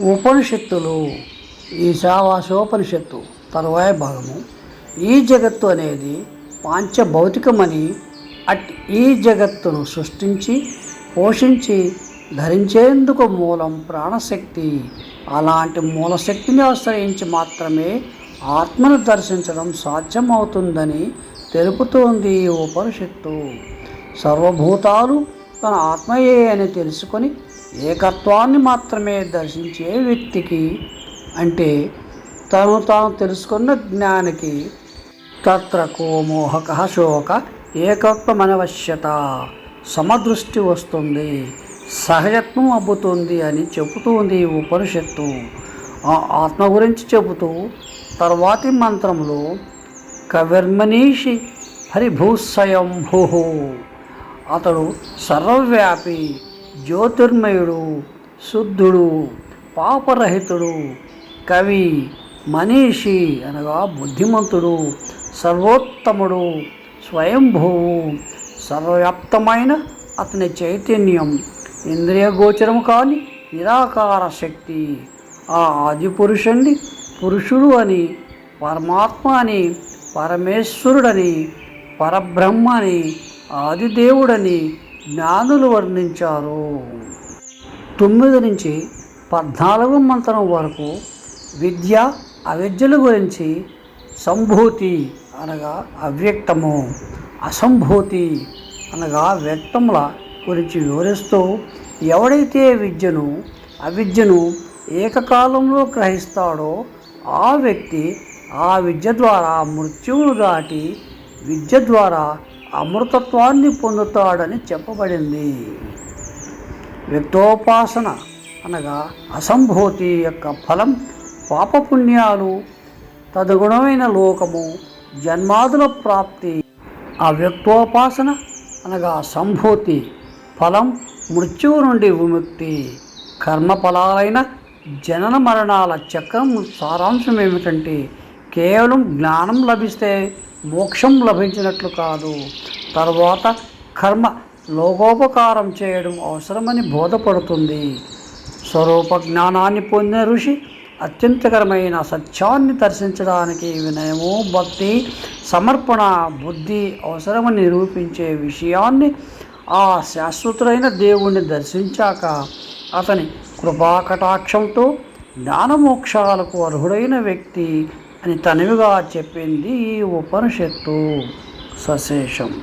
ఉపనిషత్తులు ఈ సావాసోపనిషత్తు తరువాయ భాగము. ఈ జగత్తు అనేది పాంచభౌతికమని అట్ ఈ జగత్తును సృష్టించి పోషించి ధరించేందుకు మూలం ప్రాణశక్తి. అలాంటి మూలశక్తిని ఆశ్రయించి మాత్రమే ఆత్మను దర్శించడం సాధ్యమవుతుందని తెలుపుతోంది ఈ ఉపనిషత్తు. సర్వభూతాలు తన ఆత్మయే అని తెలుసుకొని ఏకత్వాన్ని మాత్రమే దర్శించే వ్యక్తికి అంటే తను తాను తెలుసుకున్న జ్ఞానికి తత్ర కోమోహక శోక ఏకత్వమనవశ్యత సమదృష్టి వస్తుంది సహజత్వం అబ్బుతుంది అని చెబుతుంది ఉపనిషత్తు. ఆ ఆత్మ గురించి చెబుతూ తర్వాతి మంత్రంలో కవిర్మనీషి హరిభూస్వయంభూ అతడు సర్వవ్యాపి జ్యోతిర్మయుడు శుద్ధుడు పాపరహితుడు కవి మనీషి అనగా బుద్ధిమంతుడు సర్వోత్తముడు స్వయంభువు సర్వవ్యాప్తమైన అతని చైతన్యం ఇంద్రియ గోచరం కాని నిరాకార శక్తి ఆ ఆది పురుషుణ్ణి పురుషుడు అని పరమాత్మ అని పరమేశ్వరుడని పరబ్రహ్మ అని ఆదిదేవుడని జ్ఞానులు వర్ణించారు. తొమ్మిది నుంచి పద్నాలుగు మంత్రం వరకు విద్య అవిద్యల గురించి సంభూతి అనగా అవ్యక్తము. అసంభూతి అనగా వ్యక్తముల గురించి వివరిస్తూ ఎవడైతే విద్యను అవిద్యను ఏకకాలంలో గ్రహిస్తాడో ఆ వ్యక్తి ఆ విద్య ద్వారా మృత్యువును దాటి విద్య ద్వారా అమృతత్వాన్ని పొందుతాడని చెప్పబడింది. వ్యక్తోపాసన అనగా అసంభూతి యొక్క ఫలం పాపపుణ్యాలు తదగుణమైన లోకము జన్మాదుల ప్రాప్తి. ఆ వ్యక్తోపాసన అనగా సంభూతి ఫలం మృత్యువు నుండి విముక్తి. కర్మఫలాలైన జనన మరణాల చక్రం సారాంశం ఏమిటంటే కేవలం జ్ఞానం లభిస్తే మోక్షం లభించినట్లు కాదు. తర్వాత కర్మ లోకోపకారం చేయడం అవసరమని బోధపడుతుంది. స్వరూప జ్ఞానాన్ని పొందిన ఋషి అత్యంతకరమైన సత్యాన్ని దర్శించడానికి వినయము భక్తి సమర్పణ బుద్ధి అవసరమని నిరూపించే విషయాన్ని ఆ శాశ్వతుడైన దేవుణ్ణి దర్శించాక అతని కృపాకటాక్షంతో జ్ఞానమోక్షాలకు అర్హుడైన వ్యక్తి అని తనివిగా చెప్పింది ఈ ఉపనిషత్తు. సశేషం.